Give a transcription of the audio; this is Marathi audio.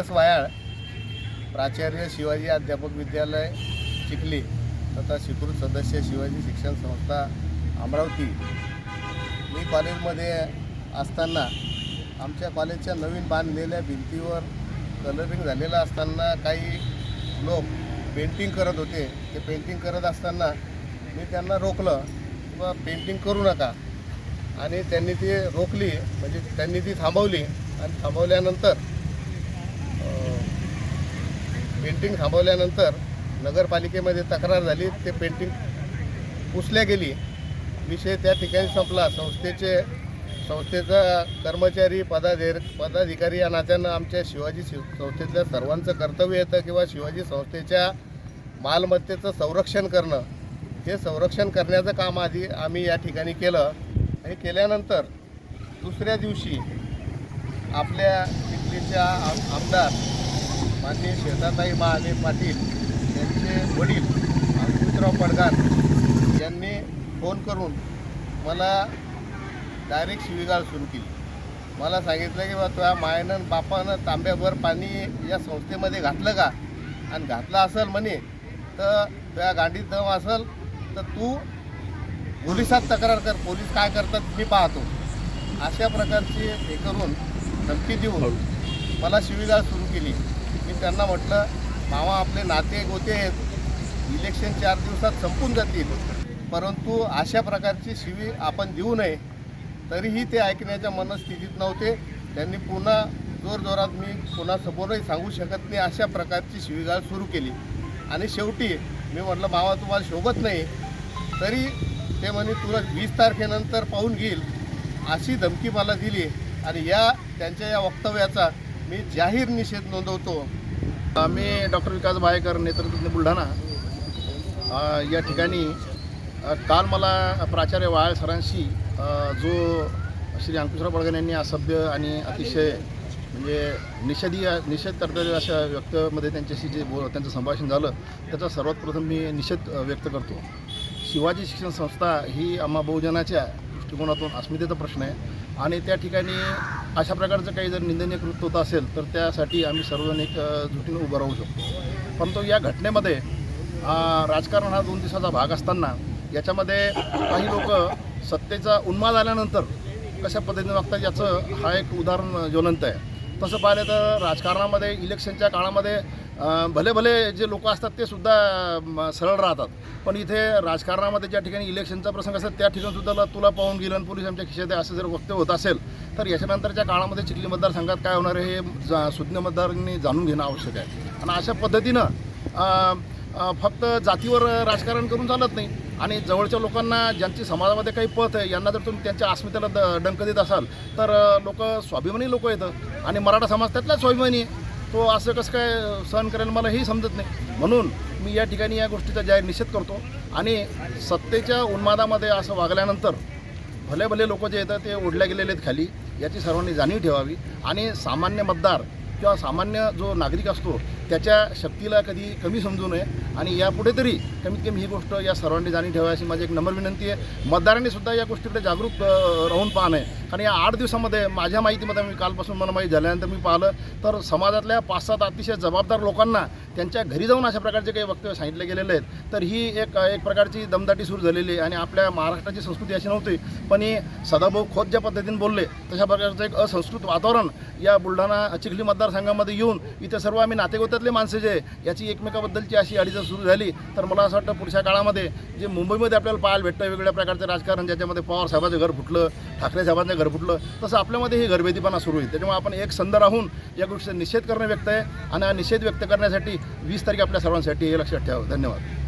एस वायाळ प्राचार्य शिवाजी अध्यापक विद्यालय चिखली तथा स्वीकृत सदस्य शिवाजी शिक्षण संस्था अमरावती. मी कॉलेजमध्ये असताना आमच्या कॉलेजच्या नवीन बांधलेल्या भिंतीवर कलरिंग झालेलं असताना काही लोक पेंटिंग करत होते. ते पेंटिंग करत असताना मी त्यांना रोखलं किंवा पेंटिंग करू नका. आणि त्यांनी ती रोखली म्हणजे त्यांनी ती थांबवली. आणि थांबवल्यानंतर पेंटिंग थांबवल्यानंतर नगरपालिकेमध्ये तक्रार झाली. ते पेंटिंग पुसल्या गेली. विषय त्या ठिकाणी संपला. संस्थेचे संस्थेचा कर्मचारी पदाधिर पदाधिकारी या नात्यानं आमच्या शिवाजी शिव संस्थेतल्या सर्वांचं कर्तव्य येतं किंवा शिवाजी संस्थेच्या मालमत्तेचं संरक्षण करणं. हे संरक्षण करण्याचं काम आधी आम्ही या ठिकाणी केलं. आणि केल्यानंतर दुसऱ्या दिवशी आपल्या तिथलीच्या आम- आमदार माननीय शेताताई महादेव पाटील यांचे वडील अंकुशराव पडगार यांनी फोन करून मला डायरेक्ट शिवीगाळ सुरू केली. मला सांगितलं की बा तुझ्या मायनं बापानं तांब्याभर पाणी या संस्थेमध्ये घातलं का? आणि घातलं असेल म्हणे तर तुझ्या गांडीत दम असेल तर तू पोलिसात तक्रार कर. पोलीस काय करतात मी पाहतो. अशा प्रकारची हे करून धमकी देऊन मला शिवीगाळ सुरू केली. मी त्यांना म्हटलं मामा आपले नाते गोते आहेत. इलेक्शन चार दिवसात संपून जातील. परंतु अशा प्रकारची शिवी आपण देऊ नये. तरीही ते ऐकण्याच्या मनस्थितीत नव्हते. त्यांनी पुन्हा जोरजोरात मी पुन्हा समोरही सांगू शकत नाही अशा प्रकारची शिवीगाळ सुरू केली. आणि शेवटी मी म्हटलं मावा तुम्हाला शोभत नाही. तरी ते म्हणे तुला वीस तारखेनंतर पाहून घेईल. अशी धमकी मला दिली. आणि या त्यांच्या या वक्तव्याचा मी जाहीर निषेध नोंदवतो. मी डॉक्टर विकास बायकर नेतृत्व बुलढाणा या ठिकाणी काल मला प्राचार्य वाळ सरांशी जो श्री अंकुशराव बळगन यांनी असभ्य आणि अतिशय म्हणजे निषेधी निषेध करणाऱ्या अशा व्यक्तीमध्ये त्यांच्याशी जे बो त्यांचं संभाषण झालं त्याचा सर्वात प्रथम मी निषेध व्यक्त करतो. शिवाजी शिक्षण संस्था ही आम्हा बहुजनाच्या दृष्टिकोनातून अस्मितेचा प्रश्न आहे आणि त्या ठिकाणी अशा प्रकारचं काही जर निंदनीय कृत्य होत असेल तर त्यासाठी आम्ही सर्वजण एक जुटीनं उभं राहू शकतो. परंतु या घटनेमध्ये राजकारण हा दोन दिवसाचा भाग असताना याच्यामध्ये काही लोक सत्तेचा उन्माद आल्यानंतर कशा पद्धतीने वागतात याचं हा एक उदाहरण ज्वलंत आहे. तसं पाहिलं तर राजकारणामध्ये इलेक्शनच्या काळामध्ये भले भले जे लोक असतात ते सुद्धा सरळ राहतात. पण इथे राजकारणामध्ये ज्या ठिकाणी इलेक्शनचा प्रसंग असतात त्या ठिकाणी सुद्धा तुला- तुला पाहून गेलं पोलीस आमच्या खिशात असं जर वक्तव्य होत असेल तर याच्यानंतरच्या काळामध्ये चिखली मतदारसंघात काय होणार आहे हे जा सुज्ञ मतदारांनी जाणून घेणं आवश्यक आहे. आणि अशा पद्धतीनं फक्त जातीवर राजकारण करून चालत नाही. आणि जवळच्या लोकांना ज्यांची समाजामध्ये काही पत आहे यांना जर तुम्ही त्यांच्या अस्मितेला द डंक देत असाल तर लोक स्वाभिमानी लोक येतं आणि मराठा समाज त्यातला स्वाभिमानी आहे. तो असं कसं काय सहन करेल मला हेही समजत नाही. म्हणून मी या ठिकाणी या गोष्टीचा जाहीर निषेध करतो. आणि सत्तेच्या उन्मादामध्ये असं वागल्यानंतर भले भले लोक जे येतात ते ओढल्या गेलेले आहेत खाली याची सर्वांनी जाणीव ठेवावी. आणि सामान्य मतदार किंवा सामान्य जो नागरिक असतो त्याच्या शक्तीला कधी कमी समजू नये आणि यापुढे तरी कमीत कमी ही गोष्ट या सर्वांनी जाणीव ठेवा अशी माझी एक नम्र विनंती आहे. मतदारांनी सुद्धा या गोष्टीकडे जागरूक राहून पाहणं आहे कारण या आठ दिवसामध्ये माझ्या माहितीमध्ये मी कालपासून मला माहिती झाल्यानंतर मी पाहिलं तर समाजातल्या पाच सात अतिशय जबाबदार लोकांना त्यांच्या घरी जाऊन अशा प्रकारचे काही वक्तव्य सांगितले गेलेले आहेत. तर ही एक एक प्रकारची दमदाटी सुरू झालेली आहे आणि आपल्या महाराष्ट्राची संस्कृती अशी नव्हती पण ही सदाभाऊ खोत ज्या पद्धतीने बोलले तशा प्रकारचं एक असंस्कृत वातावरण या बुलढाणा चिखली मतदारसंघामध्ये येऊन इथे सर्व आम्ही नातेगोत्यातले माणसं जे याची एकमेकाबद्दलची अशी अडीचण सुरू झाली तर मला असं वाटतं पुढच्या काळामध्ये जे मुंबईमध्ये आपल्याला पाहायला भेटतं वेगवेगळ्या प्रकारचं राजकारण ज्याच्यामध्ये पवार साहेबाचं घर फुटलं ठाकरे साहेबांचं घर फुटलं तसं आपल्यामध्ये ही घरभेदीपणा सुरू होईल त्याच्यामुळे आपण एक संद राहून या गोष्टीचा निषेध करणं व्यक्त आहे आणि हा निषेध व्यक्त करण्यासाठी वीस तारीख आपल्या सर्वांसाठी हे लक्षात ठेवावं. धन्यवाद.